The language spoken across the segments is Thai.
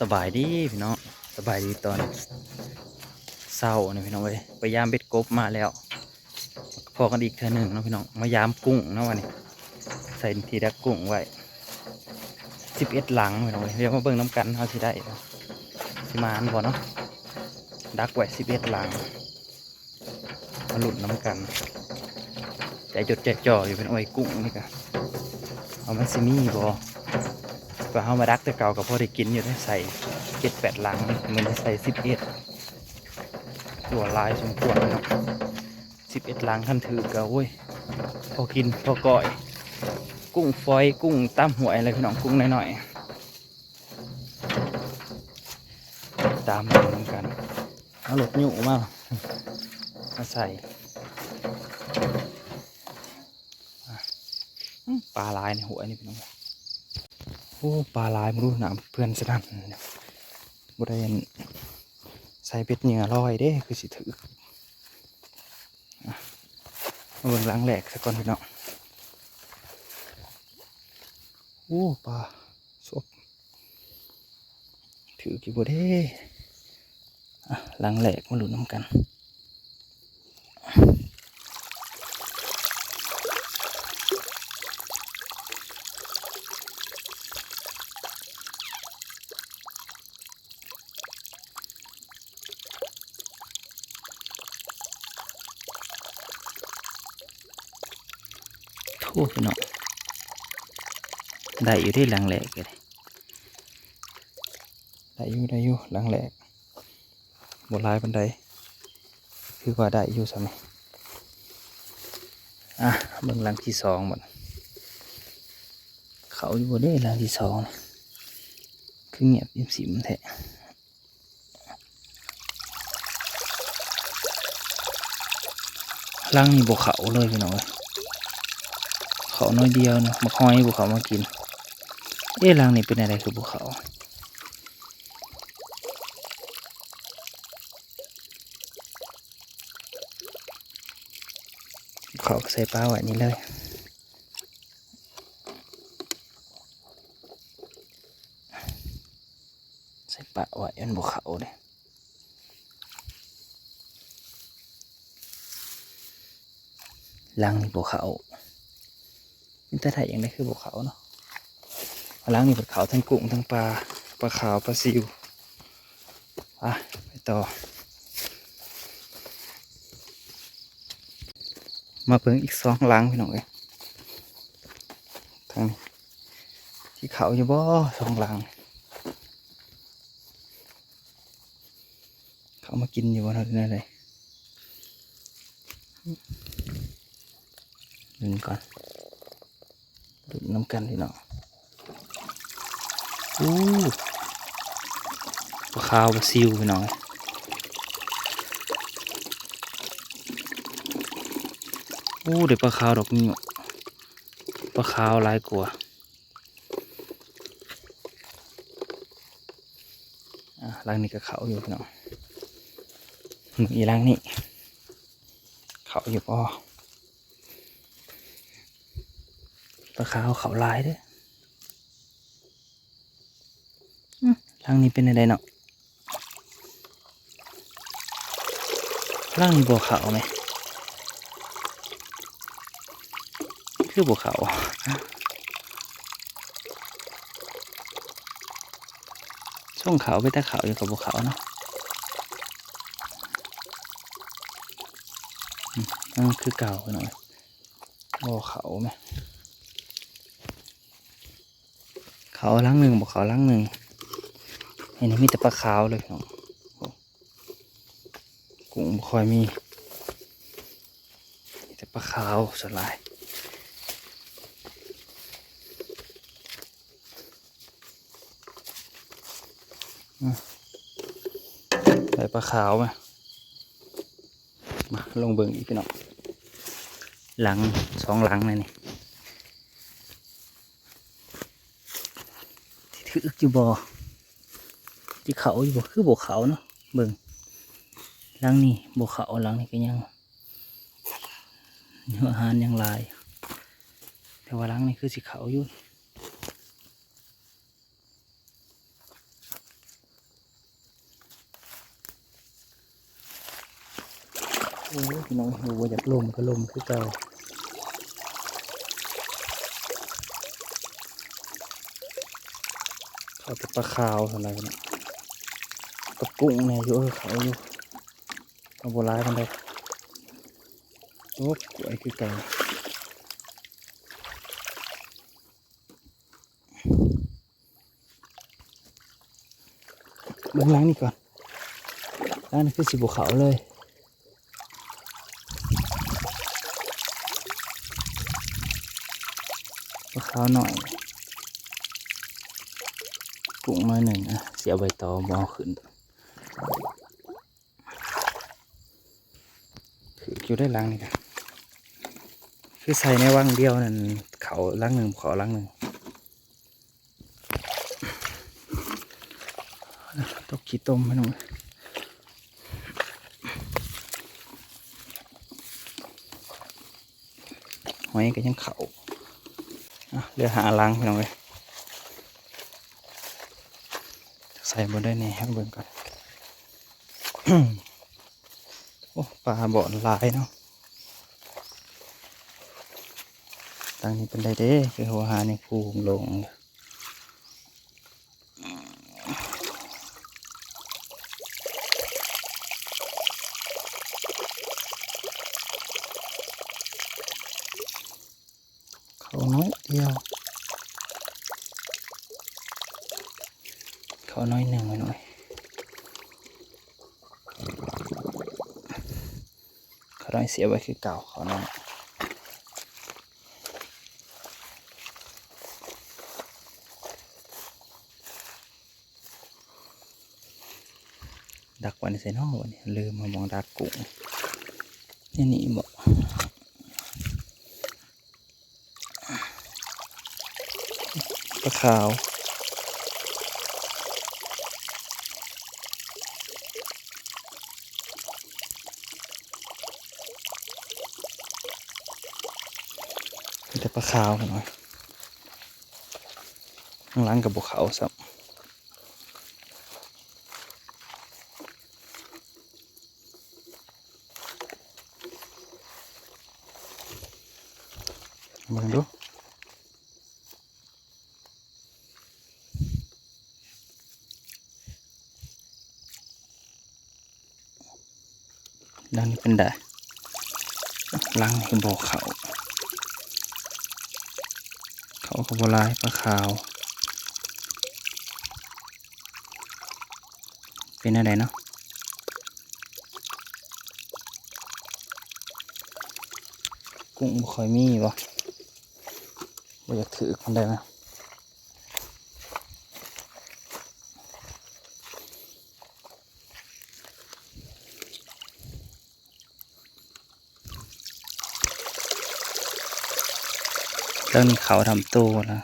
สบายดีพี่น้องสบายดีตอนเศร้าเนี่ยพี่น้องเว้ยไปยามเบ็ดกบมาแล้วพอกันอีกเท่อหนึ่งนะพี่น้องมายามกุ้งนะวันนี้ใส่ทีดักกุ้งไว้สิบเอ็ดหลังพี่น้องเว้ยเดี๋ยวมาเบิ่งน้ำกันเขาสิได้สิมานบ่เนาะดักไว้สิบเอ็ดหลังมาหลุดน้ำกันใจจดใจจ่ออยู่เป็นโอ้ยกุ้งนี่กะเอามันสิมีบ่ ก็เอามาดักแต่เก่ากับพ่อได้กินอยู่ได้ใส่เจ็ดแปดลังมันใส่สิบเอ็ดตัวลายสมควรเนาะสิบเอ็ดลังท่านถือก็โอ้ยพอกินพอก่อย กุ้งฟอยกุ้งตั้มหวยอะไรพี่น้องกุ้งหน้อยๆตามมาเหมือนกันเอาหลดหยูมามาใส่ปลาลายในหัวนี่พี่น้อง โอ้ปลาลายมาดูหนามเพื่อนสนั่นบริเวณใส่เป็ดเหนือลอยเด้คือสิถือมาเบิ่งล้างแหลกสักก่อนพี่น้องโอ้ปลาสบถือกี่บ่เด้อะหล้างแหลกมาหลุนน้ำกัน โทูพี่น้องได้อยู่ที่หลังแหลกเลยได้อยู่ได้อยู่หลังแหลกบนลายบันไดคือว่าได้อยู่สมัยอะเบิ่งหลังที่สองหมดเขาอยู่บนได้หลังที่สองคือเงียบยิ้มสิมแท้หลังนี่บกเขาเลยพี่น้องเอ้ย เขาน้อยเดียวเนาะมาคอยบุเขามากิน เอ๊ะรังนี่เป็นอะไรคือบุเขาเขาใส่ปลาไว้นี่เลยใส่ปลาไว้อันบุเขาเลยรังนี่บุเขา นี่แต่ไทยยังได้คือบุเขาเนาะล้างนี่เป็นเขาทั้งกุ้งทั้งปลาปลาขาวปลาซิวไปไปต่อ มาเพิ่งอีกสองล้างพี่น้องเอ้ยทางนี้ที่เขาอยู่บ่สองล้างเขามากินอยู่บนนั้นเลยดึงก่อน น้ำกันพี่น้องอู้ปลาขาวปลาซิวพี่น้องอู้เดี๋ยวปลาขาวดอกนี้ปลาขาวลายกว่าอะรังนี้ก็เขาอยู่พี่น้องอีรังนี้เขาอยู่ป่อ ปลาขาวเขาลายเด้ออืมล่างนี้เป็นอะไรเนาะล่างนี้บัวขาวไหมคือบัวขาวช่วงขาวไปแต่ขาวอยู่กับบัวขาวเนาะอืมนั่นคือเก่าไปหน่อยบัวขาวไหม เขาล้างหนึ่งบอกเขาล้างหนึ่งเห็นมีแต่ปลาขาวเลยพี่น้องกุ้งบ่ค่อยมีมีแต่ปลาขาวสลายใส่ปลาขาวไหมมาลงเบิ่งอีกพี่น้องหลังสองหลังเลยนี่ ถืออยู่บ่อที่เขาอยู่บ่คือบ่เขาเนาะเบิ่งหลังนี่บ่เขาหลังนี่ก็ยังเนื้ออาหารยังลาย แต่ว่าหลังนี่คือสิเขาอยู่โอ้ยน้องหัวอยากลมก็ลมคือเก่า เขาจะปลาขาวอะไรกันนะกับกุ้งเนี่ยอยู่เออเขาอยู่เอาโบราณมันได้โอ้กล้วยคือเก่าเบื้องหลังนี่ก่อนอันนี้คือสิบุเขาเลยมะพร้าวหน่อย กุ้งมาหนึ่งอะเสียใบตองบเอาขึ้นคืออยู่ได้ลังนี่ค่ะคือใส่ในว่างเดียวนั่นเขาลังหนึ่งเขาลังหนึ่งตกขี้ต้มไม่ต้องหอยก็ยังเขาอะเรือหาล้างพี่น้องเลย ใส่บนได้แน่ให้เบิ่งก่อนโอ้ปลาบ่อนลายเนาะตั้งนี้เป็นไรเด้คือหัวหาในคูหงลงเขาน้อยเดียว เขาน้อยหนึ่งไว้หน่อยเขาน้อยเสียไว้คือเก่าเขาน้อยดักวันเซนอวันนี้ลืมมามองดักกุ้งนี่นี่บอกปลาขาว ปลาขาวหน่อยข้างล่างกับบุเขาสับมึงดูด้านนี้เป็นได้ล่างคือบ่อเขา เขาขบลายปลาขาว เป็นอะไรเนาะกุ้งบ่ค่อยมีบ่บ่อยากถือคนได้ไห มเรื่องนี้เขาทำตู้นะ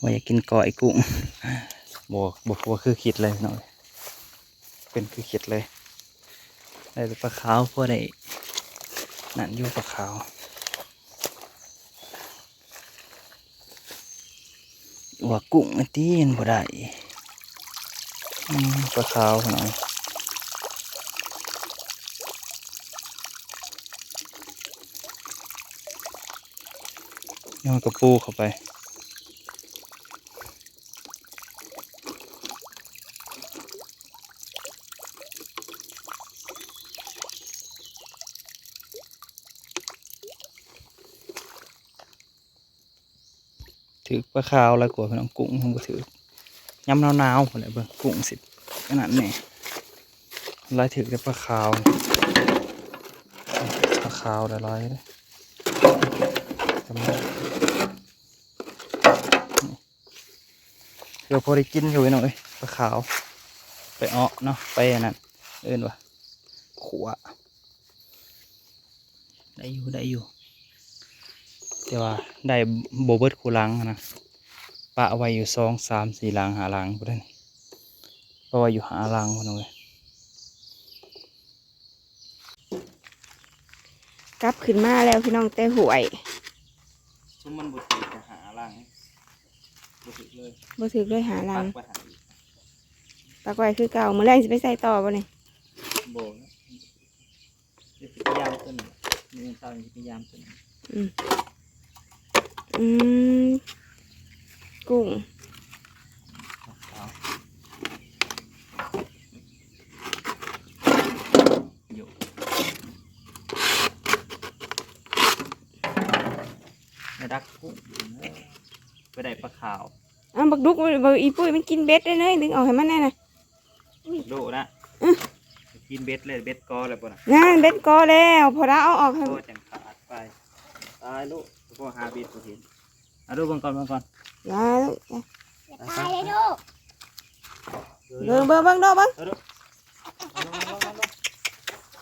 ว่าอยากกินก้อยกุ้งบวกบวกว่าคือคิดเลยหน่อยเป็นคือคิดเลยได้ปลาขาวพอได้นั่นอยู่ปลาขาวว่ากุ้งตีนบ่ได้ ปลาขาวหน่อยย้อนกระปูเข้าไปถือปลาขาวแล้วกลัวพี่น้องกุ้งผมก็ถือ ย้ำหนาวๆอะไรเบิ่งกุ้งสิขนาดนี้ลายถือแต่ปลาขาวปลาขาวละลายเลยเดี๋ยวพอได้กินอยู่หน่อยปลาขาว ไปเอ้อเนาะไปนนั้นเอิ้นว่าขัวได้อยู่ได้อยู่แต่ว่าได้โบเบิร์ตคูลังนะ ปะเอาไว้อยู่สองสามสี่ลังหาลังพุ่นนี่ปะไว้อยู่หาลังพุ่นเอาเลยกลับขึ้นมาแล้วพี่น้องแต่หวยซุมมันบุตรีจะหาลังบ่ถึกเลยบ่ถึกเลยหาลัปังกไปหาอีกปักไว้คือเก่ามื้อแรงสิไปใส่ต่อบ่นี่โบนะเดี๋ยวสิพยายามขึ้นมีเงินเช้านี่สิพยายามขึ้นอืมกุ้งเอา อยู่ไม่ดักกุ้งไปได้ปลาขาวอ้าวบักดุกบักอีปุ้ยมันกินเบ็ดได้เลยดึงออกให้มันแน่น่ะโดนะกินเบ็ดเลยเบ็ดกอเลยป่ะนะงานเบ็ดกอแล้วพอเราเอาออกให้โตจังขาดไปตายลูกพ่อหาเบ็ดบ่เห็นเอาดูเบังก่อนเบังก่อน อย่าลูกอย่าอย่าตายเลยลูกเบิ่งเบิ่งเบิ่งดอกเบิ่งเอาดูเอาดูเอาดูเอาดู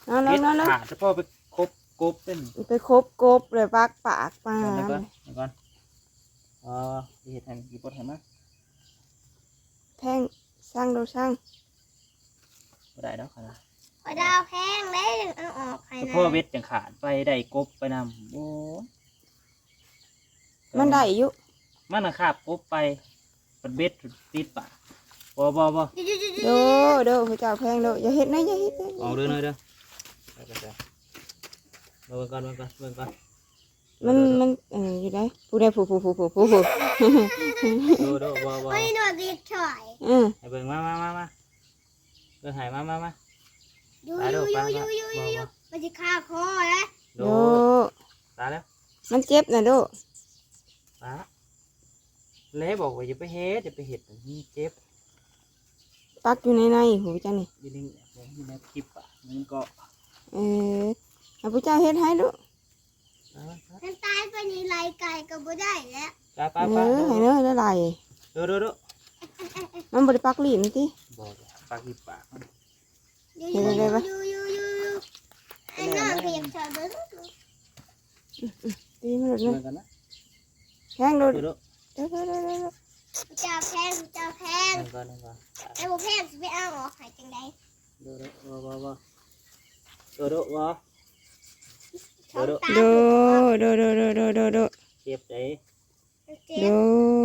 นอนนอเบ็นดนอนนอนขาดจะพ่อไปคบกบเต้นไปครบกบเลยปักปากปาก่อนเดี๋ยวก่อนเดี๋ยวก่อนเออเห็ดแทนกี่ปดเห็นไหมแพงสร้างดูสร้างบ่ได้แล้วค่ะนะพอดาวแพงเลยเอาออกให้แต่นะพ่อเบ็ดจังขาดไปได้กบไปนำโอ้ยมันได้อยู่ มันน่ะขาบกบไปปัดเบ็ดติดปากบ่บ่บ่จุ๊จุ๊จุ๊จุ๊โดโดพระเจ้าแพงโดอย่าเฮ็ดนะอย่าเฮ็ดนะออกเด้อหน่อยเด้อไปกันจ้ะเบิ่งก่อนเบิ่งก่อนเบิ่งก่อน มันมันเอออยู่ได้ผู้ใดผู้ผู้ผู้ผู้ผู้ผู้ดูดูบ่บ่ไม่หนวดดีฉ่อยอือให้เบิ่งมามามามาเบิ่งให้มามามายูตายยูแล้วยูไปยูมายูบ่ยูบ่มันจะฆ่าคอแล้วโดดูตายแล้วมันเจ็บนะโดตา ยเละบอกว่าอย่าไปเฮ็ดอย่าไปเฮ็ดมันเจ็บปักอยู่ในในหูเจ้านี่อยู่ในอยู่ในคลิปอะมันก็เออเอาพระเจ้าเฮ็ดให้ลูกมันตายไปนี่ไรไก่ก็บ่ได้แล้วจ้าเอป้าป้าอให้เด้อได้ไรดูดูดูมันบ่ได้ปักลิ้นติบอกปากที่ปากมันยูเห็ยูนอะไรปะยูยูยูยูอันนั้นก็ยังฉ่อยเบิ้งตีมันหลุดเหเลมืยอนกันนะแข้งโดด จ้าแพงจ้าแพงเหมือนกันเหมือนกันไอ้บ่แพงสิไปเอาออกให้จังได๋ดูดูว้าว้าวว้าวดูดูว้าวช่องตาโดโดโดโดโดโดโดเจ็บใจเจ็โด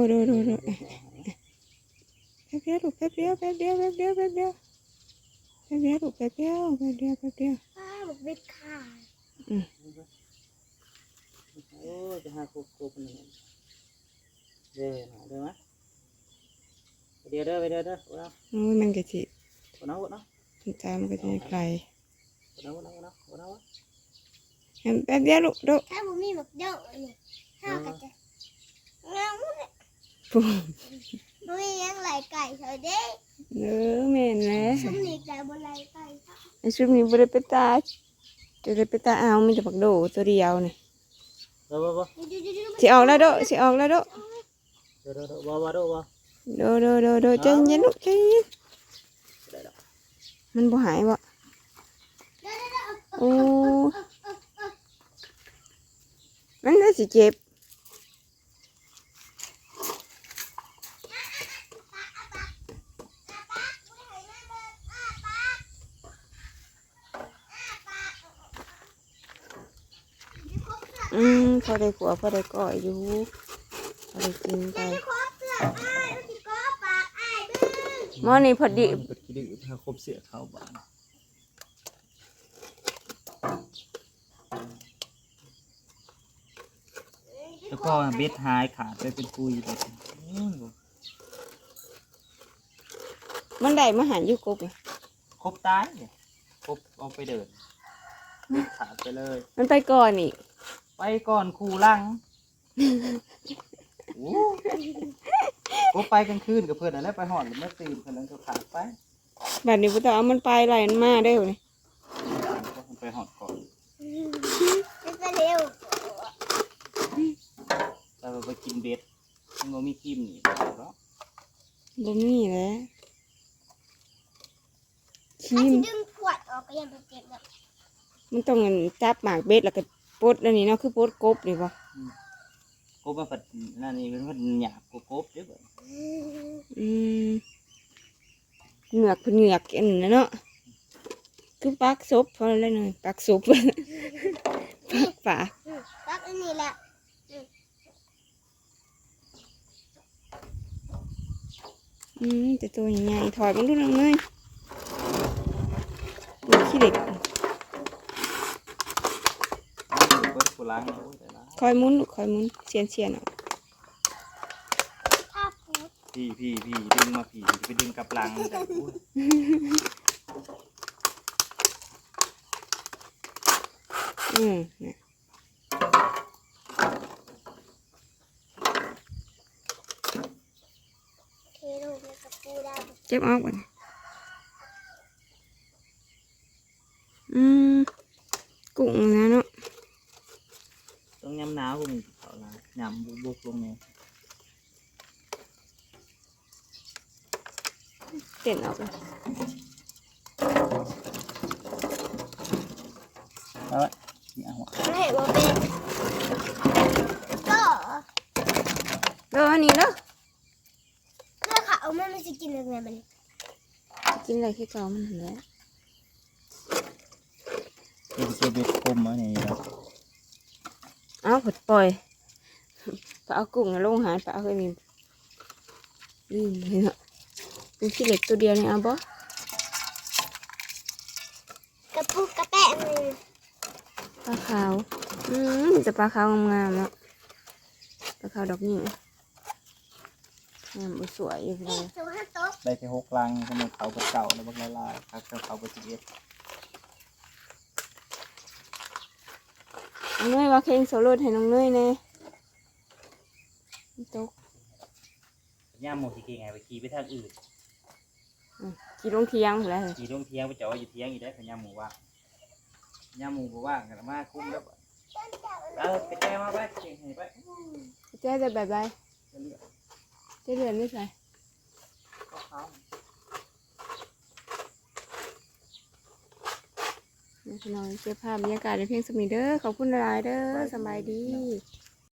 โดโดโดแป๊บเดียวลูกแป๊บเดียวแป๊บเดียวแป๊บเดียวแป๊บเดียวแป๊บเดียวลูกแป๊บเดียวแป๊บเดียวแป๊บเดียวป้าบอกเบ็ดขาดโอ้จะหาคุกคุกนี่ เดี๋ยวหาเดี๋ยวนะเดี๋ยวเด้อเดี๋ยวเด้อว้าวโอ้ยมันก็สิว้าวว้าวใจมันก็สิไกลว้าวว้าวว้าวว้าวแป๊บเดียวลูกโดถ้าบ่มีแบบเด้อนี่ข้าวก็จะเงาเลยปุ๊บบ่มีหยังไหลไก่เฉยเด้เออแม่นแหละซุมนี่ไก่บ่ไหลไก่ค่ะไอ้ชุดนี้บ่ได้ไปตาจะได้ไปตาเอามีแต่บักโดตัวเดียวนี่ว้าวว้าวว้าวยูยูยูยูสิออกแล้วโดสิออกแล้วโดเดี๋ย วเดี๋ยวว้าวาวว้าวโดโดโดโดใจเย็นลูกใจเย็นมันบ่หายบ่โอ้มันน่าสิเจ็บอืมพอได้ขัวพอได้ก่อยอยู่ พอได้กินไปครบเสื้ออ้ายมันสิกอปากอ้ายเบิ่งหมอนี่พอดีมันคิดดูถ้าครบเสียเข้าบ้านแล้วก็เบ็ดหายขาดไปเป็นปุยเลยมันได้มาหารอยู่กบน่ะครบตายเนี่ยครบเอาไปเดินเบ็ดขาดไปเลย มันไปก่อนอีกไปก่อนคูลัง โอ้ก็ไปกลางคืนกับเพื่อนอะไรไปหอดหรือไม่ตื่นเพื่อนนั้นก็ขาดไปแบบนี้พุทธเอามันไปไหลมันมาได้อยู่นี่ไปหอดก่อนมันก็เร็วแต่ว่าไปกินเบ็ดมันก็มีกิมนี่เนาะบ่มีแหล้วถ้าขี้มดึงขวดออกก็ยังไปเจ็บแบบมันต้องจับหมากเบ็ดแล้วก็ปดอันนี้เนาะคือปดกบนี่ป่ะ กบมาผัดนั่นนี่เป็นผัดหยาบกว่ากบเด้อเบิ่งอืมเหงือกเป็นเหงือกอันนั้นเนาะคือปักศพพอแล้วหน่อยปักศพปักปากปักอันนี้แหละอืมแต่ตัวใหญ่ๆถอยมันดูนังเลยดูขี้เด็กเปิดกูล้างแล้วโอ้ยแต่ละ คอยหมุนลูกคอยหมุนเชียนเชียนๆเอาถ้าพูดพี่พี่พี่ดึงมาพี่ไปดึงกับลังแต่โอ้ยอืมเนี่ยเทลูกแล้วก็ปูได้เจ็บออกก่อนอืมกุ้งนะเนาะ ต้องยำ หนาวกูมีเขาล้างยำบุบบุกลงเนี่ยเต้นออกเลยเอาละนี่เอาอะไม่เห็นว่าเป็นก็เด้ออันนี้เด้อเพื่อเขาเอามันไม่จะกินยังไงมันกินอะไรแค่เก่ามันเหลือเป็นเชเบ็ดคมอันนี้ครับเอ้าวผดปล่อยไปเอากุ้งน่ะลงหายไปเอาไอ้นี่นี่เลยเนาะเป็นขี้เหล็กตัวเดียวนี่เอาบ่กระปุกกระแปะมือปลาขาว อืมมีแต่ปลาขาวงามๆเนาะปลาขาวดอกนี่งามบ่สวยอยู่เลนี่ยสูงห้าโต๊ะได้แค่หกลังสมุนเขาเก่าแล้วบักละลายครับเขาไปสิบเอ็ด องเนยว่าเพลงโซโล่ให้น้องเนยแน่ตกย่ามหมูสิเก่งไงไปขี่ไปทางอื่นกี่ลงเทียงหมดแล้วขี่ลงเทียงไปเจาะอยู่เทียงอีกได้พยายามหมูว่าย่ามหมูบ่ว่างกันมาคุ้มแล้วเออกระแจมาไปเก่งให้ไปเจ๊จะบายบายจะเลือกเจ๊เดือนไม่ใส่เขาเขา นี่ พี่น้องเจ้าภาพบรรยากาศในเพลงสมีเด้อขอบคุณหลายเด้อสบายดี